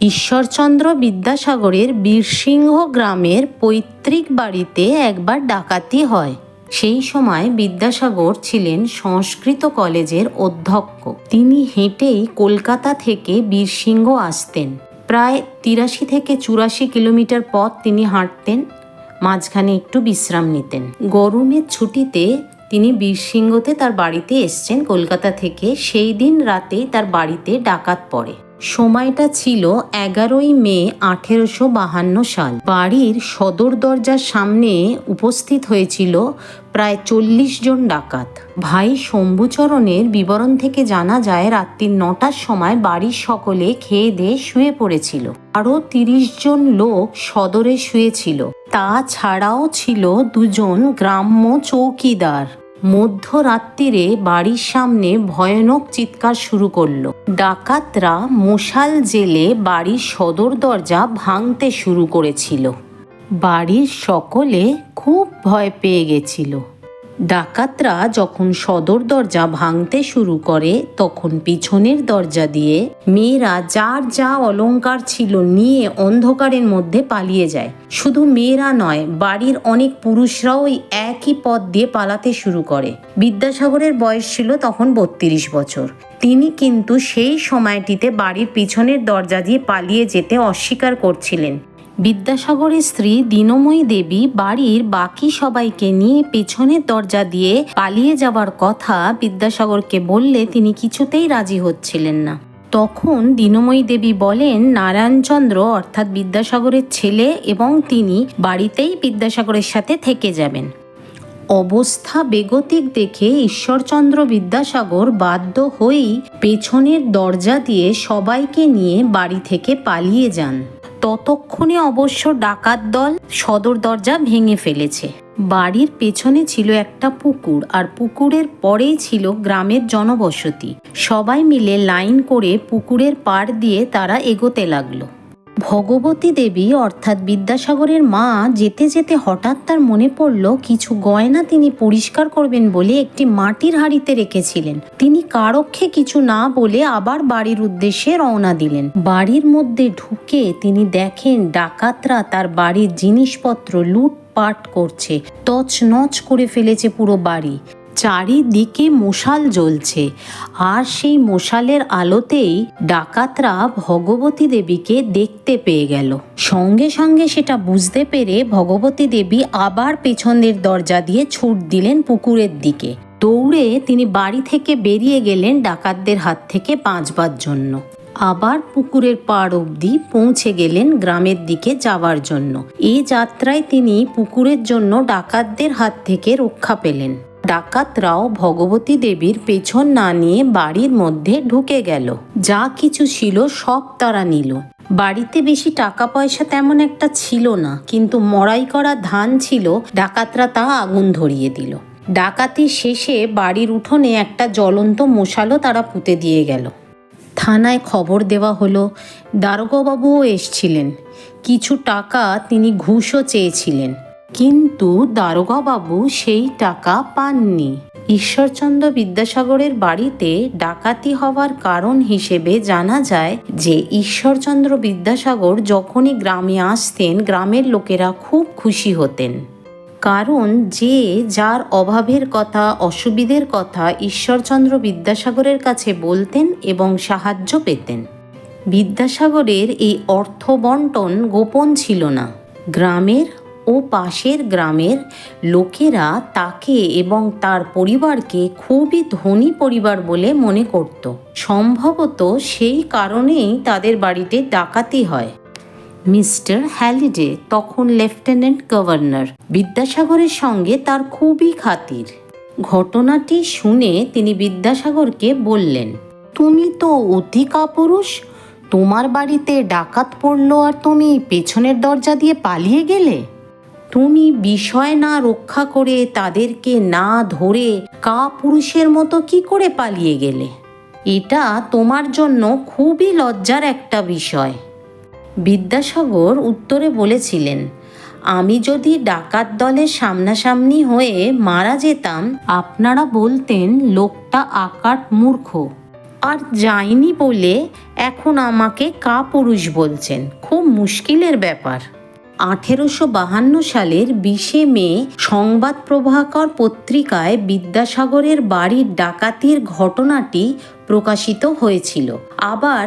ঈশ্বরচন্দ্র বিদ্যাসাগরের বীরসিংহ গ্রামের পৈতৃক বাড়িতে একবার ডাকাতি হয়। সেই সময় বিদ্যাসাগর ছিলেন সংস্কৃত কলেজের অধ্যক্ষ। তিনি হেঁটেই কলকাতা থেকে বীরসিংহ আসতেন। প্রায় তিরাশি থেকে চুরাশি কিলোমিটার পথ তিনি হাঁটতেন, মাঝখানে একটু বিশ্রাম নিতেন। গরমের ছুটিতে তিনি বীরসিংহতে তার বাড়িতে এসছেন। কলকাতা থেকে সেই দিন রাতেই তার বাড়িতে ডাকাত পড়ে। সময়টা ছিল এগারোই মে আঠেরোশো বাহান্ন সাল। বাড়ির সদর দরজার সামনে উপস্থিত হয়েছিল প্রায় চল্লিশ জন ডাকাত। ভাই শম্ভুচরণের বিবরণ থেকে জানা যায়, রাত্রি নটার সময় বাড়ির সকলে খেয়ে দিয়ে শুয়ে পড়েছিল। আরও তিরিশ জন লোক সদরে শুয়েছিল। তাছাড়াও ছিল দুজন গ্রাম্য চৌকিদার। মধ্যরাত্রিরে বাড়ির সামনে ভয়ানক চিৎকার শুরু করল। ডাকাতরা মশাল জেলে বাড়ির সদর দরজা ভাঙতে শুরু করেছিল। বাড়ির সকলে খুব ভয় পেয়ে গেছিল। ডাকাতরা যখন সদর দরজা ভাঙতে শুরু করে, তখন পিছনের দরজা দিয়ে মেয়েরা যার যা অলংকার ছিল নিয়ে অন্ধকারের মধ্যে পালিয়ে যায়। শুধু মেয়েরা নয়, বাড়ির অনেক পুরুষরাও ওই একই পথ দিয়ে পালাতে শুরু করে। বিদ্যাসাগরের বয়স ছিল তখন বত্রিশ বছর। তিনি কিন্তু সেই সময়টিতে বাড়ির পিছনের দরজা দিয়ে পালিয়ে যেতে অস্বীকার করছিলেন। বিদ্যাসাগরের স্ত্রী দিনময়ী দেবী বাড়ির বাকি সবাইকে নিয়ে পেছনের দরজা দিয়ে পালিয়ে যাওয়ার কথা বিদ্যাসাগরকে বললে তিনি কিছুতেই রাজি হচ্ছিলেন না। তখন দিনময়ী দেবী বলেন নারায়ণচন্দ্র অর্থাৎ বিদ্যাসাগরের ছেলে এবং তিনি বাড়িতেই বিদ্যাসাগরের সাথে থেকে যাবেন। অবস্থা বেগতিক দেখে ঈশ্বরচন্দ্র বিদ্যাসাগর বাধ্য হয়েই পেছনের দরজা দিয়ে সবাইকে নিয়ে বাড়ি থেকে পালিয়ে যান। ততক্ষণে অবশ্য ডাকাত দল সদর দরজা ভেঙে ফেলেছে। বাড়ির পেছনে ছিল একটা পুকুর আর পুকুরের পরেই ছিল গ্রামের জনবসতি। সবাই মিলে লাইন করে পুকুরের পাড় দিয়ে তারা এগোতে লাগল। ভগবতী দেবী, অর্থাৎ বিদ্যাসাগরের মা, যেতে যেতে হঠাৎ তার মনে পড়ল, কিছু গয়না তিনি পরিষ্কার করবেন বলে একটি মাটির হাড়িতে রেখেছিলেন। তিনি কারক্ষে কিছু না বলে আবার বাড়ির উদ্দেশ্যে রওনা দিলেন। বাড়ির মধ্যে ঢুকে তিনি দেখেন ডাকাতরা তার বাড়ির জিনিসপত্র লুটপাট করছে, তছনছ করে ফেলেছে পুরো বাড়ি। চারিদিকে মশাল জ্বলছে। আর সেই মশালের আলোতেই ডাকাতরা ভগবতী দেবীকে দেখতে পেয়ে গেল। সঙ্গে সঙ্গে সেটা বুঝতে পেরে ভগবতী দেবী আবার পেছনের দরজা দিয়ে ছুট দিলেন পুকুরের দিকে। দৌড়ে তিনি বাড়ি থেকে বেরিয়ে গেলেন ডাকাতদের হাত থেকে বাঁচবার জন্য। আবার পুকুরের পাড় অবধি পৌঁছে গেলেন গ্রামের দিকে যাওয়ার জন্য। এই যাত্রায় তিনি পুকুরের জন্য ডাকাতদের হাত থেকে রক্ষা পেলেন। ডাকাতরাও ভগবতী দেবীর পেছন না নিয়ে বাড়ির মধ্যে ঢুকে গেল। যা কিছু ছিল সব তারা নিল। বাড়িতে বেশি টাকা পয়সা তেমন একটা ছিল না, কিন্তু মড়াই করা ধান ছিল, ডাকাতরা তা আগুন ধরিয়ে দিল। ডাকাতি শেষে বাড়ির উঠোনে একটা জ্বলন্ত মশালও তারা পুঁতে দিয়ে গেল। থানায় খবর দেওয়া হলো দারোগাবাবুও এসছিলেন। কিছু টাকা তিনি ঘুষও চেয়েছিলেন। কিন্তু দারোগাবাবু সেই টাকা পাননি। ঈশ্বরচন্দ্র বিদ্যাসাগরের বাড়িতে ডাকাতি হওয়ার কারণ হিসেবে জানা যায় যে, ঈশ্বরচন্দ্র বিদ্যাসাগর যখনই গ্রামে আসতেন, গ্রামের লোকেরা খুব খুশি হতেন। কারণ যে যার অভাবের কথা, অসুবিধের কথা ঈশ্বরচন্দ্র বিদ্যাসাগরের কাছে বলতেন এবং সাহায্য পেতেন। বিদ্যাসাগরের এই অর্থ বন্টন গোপন ছিল না। গ্রামের ও পাশের গ্রামের লোকেরা তাকে এবং তার পরিবারকে খুবই ধনী পরিবার বলে মনে করত। সম্ভবত সেই কারণেই তাদের বাড়িতে ডাকাতি হয়। মিস্টার হ্যালিডে, তখন লেফটেন্যান্ট গভর্নর, বিদ্যাসাগরের সঙ্গে তার খুবই খাতির। ঘটনাটি শুনে তিনি বিদ্যাসাগরকে বললেন, তুমি তো অতি কাপুরুষ তোমার বাড়িতে ডাকাত পড়ল আর তুমি পেছনের দরজা দিয়ে পালিয়ে গেলে? তুমি বিষয় না রক্ষা করে তাদেরকে না ধরে কা পুরুষের মতো কি করে পালিয়ে গেলে? এটা তোমার জন্য খুবই লজ্জার একটা বিষয়। বিদ্যাসাগর উত্তরে বলেছিলেন, আমি যদি ডাকাত দলের সামনাসামনি হয়ে মারা যেতাম, আপনারা বলতেন লোকটা আকাট মূর্খ। আর যায়নি বলে এখন আমাকে কাপুরুষ বলছেন। খুব মুশকিলের ব্যাপার। আঠেরোশো বাহান্ন সালের বিশে মে সংবাদ প্রভাকর পত্রিকায় বিদ্যাসাগরের বাড়ির ডাকাতির ঘটনাটি প্রকাশিত হয়েছিল। আবার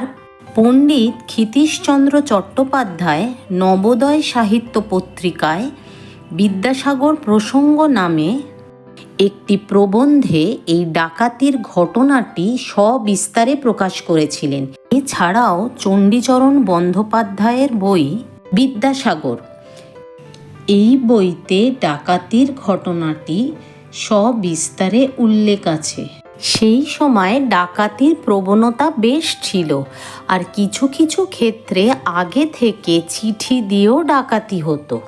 পণ্ডিত ক্ষিতীশচন্দ্র চট্টোপাধ্যায় নবোদয় সাহিত্য পত্রিকায় বিদ্যাসাগর প্রসঙ্গ নামে একটি প্রবন্ধে এই ডাকাতির ঘটনাটি সবিস্তারে প্রকাশ করেছিলেন। এছাড়াও চণ্ডীচরণ বন্দ্যোপাধ্যায়ের বই বিদ্যাসাগর। এই বইতে ডাকাতির ঘটনাটি সবিস্তারে উল্লেখ আছে। সেই সময় ডাকাতির প্রবণতা বেশ ছিল, আর কিছু কিছু ক্ষেত্রে আগে থেকে চিঠি দিয়েও ডাকাতি হতো।